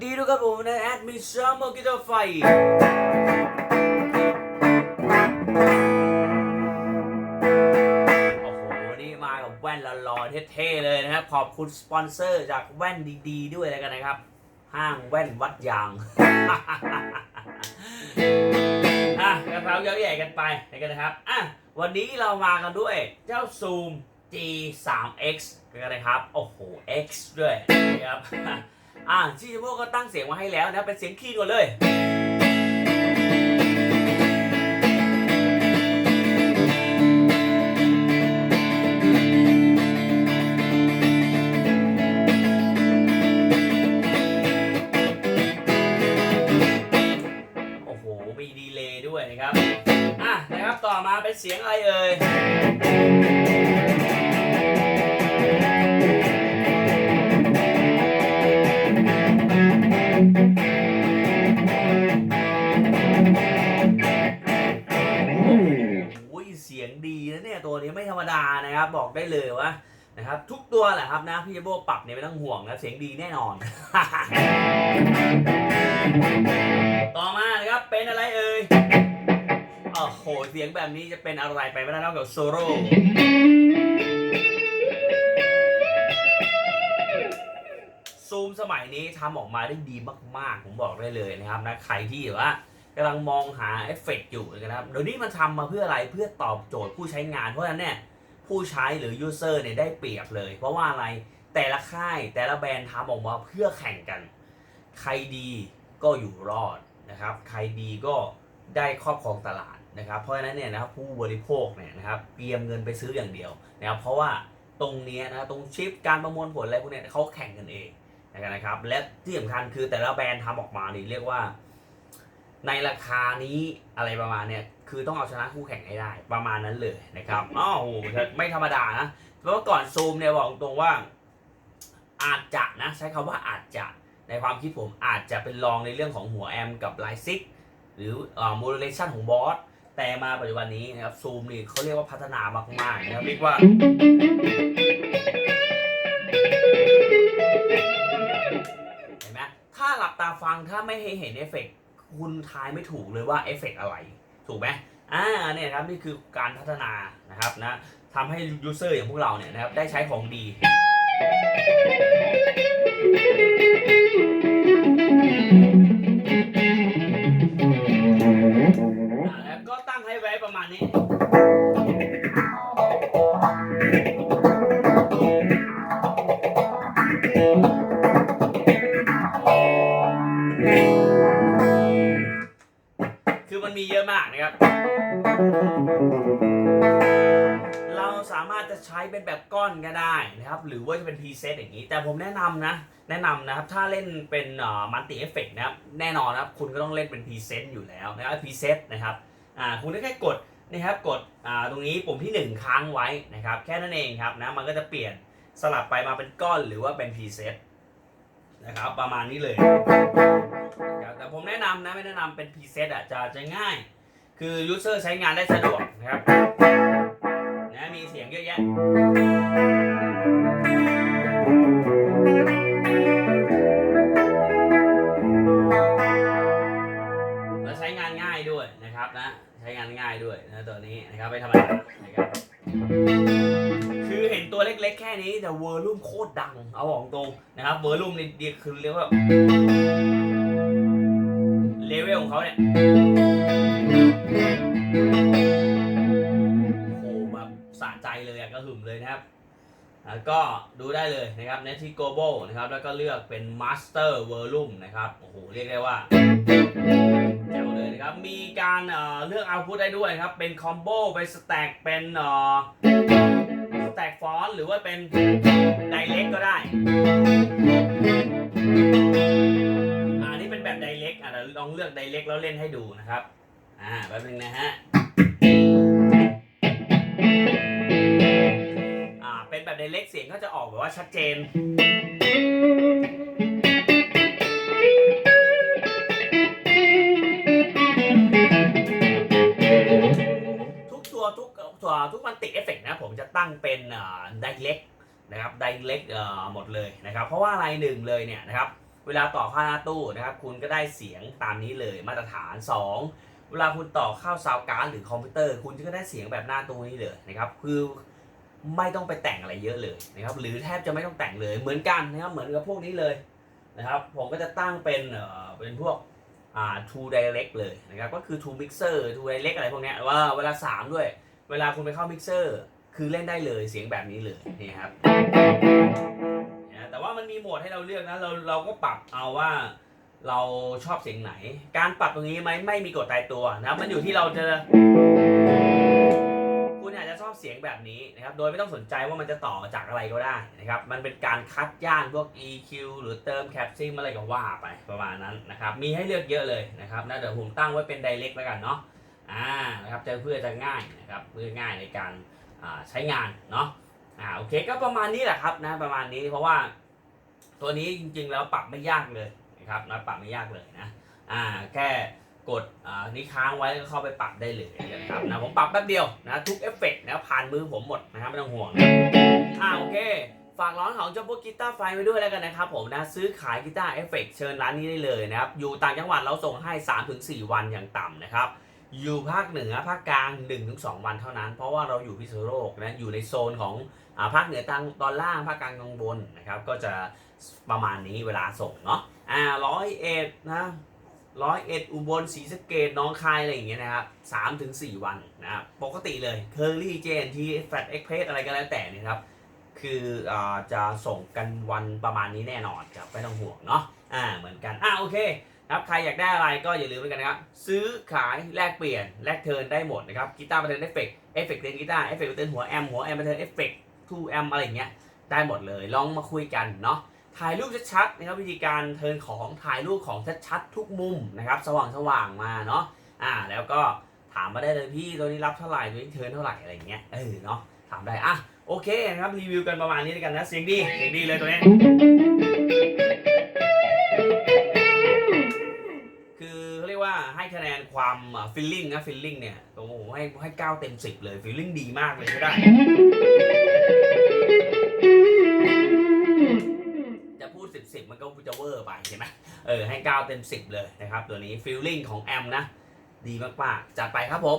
ดีทุกครับผมนะแอดมิชชั่นโมกิโตไฟโอ้โหวันนี่มากับแว่นหล่อๆเท่ๆเลยนะครับ ขอบคุณสปอนเซอร์จากแว่นดีๆ ด้วยแล้วกันนะครับ ห้างแว่นวัดยางอะกระเพราเยอะแยะกันไปกันนะครับ อะ วันนี้เรามากันด้วยเจ้า Zoom G3X กันนะครับ โอ้โห X ด้วยนะครับ อะที่พวกก็ตั้งเสียงมาให้แล้วนะเป็นเสียงคีย์ก่อนเลย โอ้โห มีดีเลย์ด้วยนะครับ อะนะครับต่อมาเป็นเสียงอะไรเอ่ย บอกได้เลยว่านะครับทุกตัวแหละครับนะพี่โบปรับเนี่ยไม่ต้องห่วงนะเสียงดีแน่นอน ต่อมานะครับเป็นอะไรเอ่ยโอ้โหเสียงแบบนี้จะเป็นอะไรไปไม่ได้นอกจากโซโล่ซูมสมัยนี้ทำออกมาได้ดีมากๆ ผมบอกได้เลยนะครับนะใครที่ว่ากำลังมองหาเอฟเฟกต์อยู่นะครับเดี๋ยวนี้มันทำมาเพื่ออะไรเพื่อตอบโจทย์ผู้ใช้งานเพราะฉะนั้นเนี่ย ผู้ใช้หรือยูเซอร์เนี่ยได้เปรียบเลย เพราะว่าอะไรแต่ละค่ายแต่ละแบรนด์ทำออกมาเพื่อแข่งกัน ใครดีก็อยู่รอดนะครับ ใครดีก็ได้ครอบครองตลาดนะครับ เพราะฉะนั้นเนี่ยนะครับผู้บริโภคเนี่ยนะครับเตรียมเงินไปซื้ออย่างเดียวนะครับเพราะว่าตรงนี้นะตรงชิปการประมวลผลอะไรพวกเนี้ยเขาแข่งกันเองนะครับและที่สำคัญคือแต่ละแบรนด์ทำออกมานี่เรียกว่า ในราคานี้อะไรประมาณเนี้ยคือต้องเอาชนะคู่แข่งให้ได้ ประมาณนั้นเลยนะครับอ้าวโอ้โหไม่ธรรมดานะเพราะว่าก่อนซูมเนี่ยบอกตรงว่า อาจจะนะใช้คำว่าอาจจะในความคิดผมอาจจะเป็นรองในเรื่องของหัวแอมกับไลซิกหรือโมดูเลชันของบอสแต่มาปัจจุบันนี้นะครับซูมนี่เขาเรียกว่าพัฒนามากๆนะครับเรียกว่าเห็นไหมถ้าหลับตาฟังถ้าไม่ให้เห็นเอฟเฟกต์ คุณทายไม่ถูกเลยว่าเอฟเฟกต์อะไร ถูกไหมอ่าเนี่ยครับนี่คือการพัฒนานะครับนะทำให้ยูเซอร์อย่างพวกเราเนี่ยนะครับได้ใช้ของดีอ่า เราสามารถจะใช้เป็นแบบก้อนก็ได้นะครับ หรือว่าจะเป็นพรีเซตอย่างนี้ แต่ผมแนะนำนะ แนะนำนะครับ ถ้าเล่นเป็นมัลติเอฟเฟกนะครับ แน่นอนนะครับ คุณก็ต้องเล่นเป็นพรีเซตอยู่แล้วนะครับพรีเซตนะครับ อ่า คุณก็แค่กดนะครับ กด อ่า ตรงนี้ปุ่มที่ 1 ค้างไว้นะครับ แค่นั้นเองครับนะ มันก็จะเปลี่ยนสลับไปมาเป็นก้อนหรือว่าเป็นพรีเซตนะครับ ประมาณนี้เลย แต่ผมแนะนำนะ ไม่แนะนำเป็นพรีเซตอะ จะจะง่าย คือยูเซอร์ใช้งานได้สะดวกนะครับนะมีเสียงเยอะแยะแล้วใช้งานง่ายด้วยนะครับนะใช้งานง่ายด้วยนะตัวนี้นะครับไม่ธรรมดานะครับคือเห็นตัวเล็กๆ แค่นี้แต่เวอร์ลุ่มโคตรดังเอาบอกตรงนะครับเวอร์ลุ่มนี่ดีคือเรียกว่าเลเวลของเขาเนี่ย เลยนะครับแล้วก็ดูได้เลยนะครับเนที่ global นะครับ แล้วก็เลือกเป็น master volume นะครับ โอ้โห เรียกได้ว่าแจ๋วเลยนะครับ มีการเอ่อเลือก output ได้ด้วยครับ เป็น combo เป็น stack เป็นเอ่อ stack font หรือว่าเป็น direct ก็ได้อ่าอันนี้เป็นแบบ direct อะลองเลือก direct แล้วเล่นให้ดูนะครับ อ่าแป๊บนึงนะฮะ แบบในเล็กเสียงก็จะออกแบบว่าชัดเจน ทุกตัวทุกตัวทุกมันติเอฟเฟกนะผมจะตั้งเป็นไดเล็กนะครับไดเล็กหมดเลยนะครับ เพราะว่าอะไรหนึ่งเลยเนี่ยนะครับ เวลาต่อเข้าหน้าตู้นะครับ คุณก็ได้เสียงตามนี้เลยมาตรฐาน 2 เวลาคุณต่อเข้าซาวการ์ดหรือคอมพิวเตอร์ คุณก็ได้เสียงแบบหน้าตู้นี้เลยนะครับคือ ไม่ต้องไปแต่งอะไรเยอะเลยนะครับ หรือแทบจะไม่ต้องแต่งเลยเหมือนกันนะครับ เหมือนกับพวกนี้เลยนะครับ ผมก็จะตั้งเป็นเอ่อเป็นพวกอ่า True Direct เลยนะครับ ก็คือ True Mixer True Direct อะไรพวกนี้ว่าเวลา 3 ด้วย เวลาคุณไปเข้า Mixer คือเล่นได้เลยเสียงแบบนี้เลยนี่ครับแต่ว่ามันมีโหมดให้เราเลือกนะเราเราก็ปรับเอาว่าเราชอบเสียงไหน การปรับตรงนี้ไหมไม่มีกฎตายตัวนะมันอยู่ที่เราจะ คุณอาจจะชอบเสียงแบบนี้นะครับ โดยไม่ต้องสนใจว่ามันจะต่อจากอะไรก็ได้นะครับ มันเป็นการคัดย่านพวก EQ หรือเติมแคปซิมอะไรก็ว่าไปประมาณนั้นนะครับ มีให้เลือกเยอะเลยนะครับนะเดี๋ยวผมตั้งไว้เป็น direct แล้วกันเนาะ อ่า นะครับจะเพื่อจะง่ายนะครับเพื่อง่ายในการใช้งานเนาะ อ่า โอเคก็ประมาณนี้แหละครับนะประมาณนี้เพราะว่า ตัวนี้จริงๆแล้วปรับไม่ยากเลยนะครับนะปรับไม่ยากเลยนะ อ่า แค่ กดนี้ค้างไว้แล้วก็เข้าไปปรับได้เลยนะครับนะผมปรับแป๊บเดียวนะทุกเอฟเฟกต์นะผ่านมือผมหมดนะครับไม่ต้องห่วงอ่าโอเค ฝากร้านของเจ้าพวกกีตาร์ไฟไว้ด้วยแล้วกันนะครับผมนะซื้อขายกีตาร์เอฟเฟกต์เชิญร้านนี้ได้เลยนะครับ อยู่ต่างจังหวัดเราส่งให้ 3-4 วันอย่างต่ำนะครับ อยู่ภาคเหนือภาคกลาง 1-2 วันเท่านั้น เพราะว่าเราอยู่พิษณุโลกนะอยู่ในโซนของอาภาคเหนือตางตอนล่างภาคกลางตอนบนนะครับก็จะประมาณนี้เวลาส่งเนาะอ่าร้อยเอ็ดนะ ร้อยเอ็ดอุบลศรีสะเกดน้องคาย อะไรอย่างเงี้ยนะครับสามถึงสี่วันนะครับปกติเลยเคอรี่เจนทีแฟตเอ็กเพสอะไรก็แล้วแต่เนะครับ คืออาจะส่งกันวันประมาณนี้แน่นอนครับไม่ต้องห่วงเนาะอ่าเหมือนกันอ่าโอเคครับใครอยากได้อะไรก็อย่าลืมเหมือนกันนะครับ ซื้อขายแลกเปลี่ยน แลกเทิร์นได้หมดนะครับกีตาร์บันเทิงเอฟเฟกต์เอฟเฟกต์เล่นกีตาร์เอฟเฟกต์เต้นหัวแอมหัวแอมบันเทิงเอฟเฟกต์ทูแอมอะไรอย่างเงี้ยได้หมดเลยลองมาคุยกันเนาะ ถ่ายรูปชัดๆนะครับวิธีการเทิร์นของถ่ายรูปของชัดๆทุกมุมนะครับ สว่างๆมาเนาะอ่าแล้วก็ถามมาได้เลยพี่ตัวนี้รับเท่าไหร่ตัวนี้เทิร์นเท่าไหร่อะไรอย่างเงี้ยเออเนาะถามได้อะโอเคนะครับรีวิวกันประมาณนี้แล้วกันนะเสียงดีเสียงดีเลยตัวนี้คือเขาเรียกว่าให้คะแนนความฟิลลิ่งนะฟิลลิ่งเนี่ยโอ้โหให้ให้เก้าเต็มสิบเลยฟิลลิ่งดีมากเลยใช่ได้ มันก็จะเวอร์ไปใช่ไหมเออให้เก้าเต็มสิบเลยนะครับ ตัวนี้ฟิลลิ่งของแอมนะ ดีมากๆ จัดไปครับผม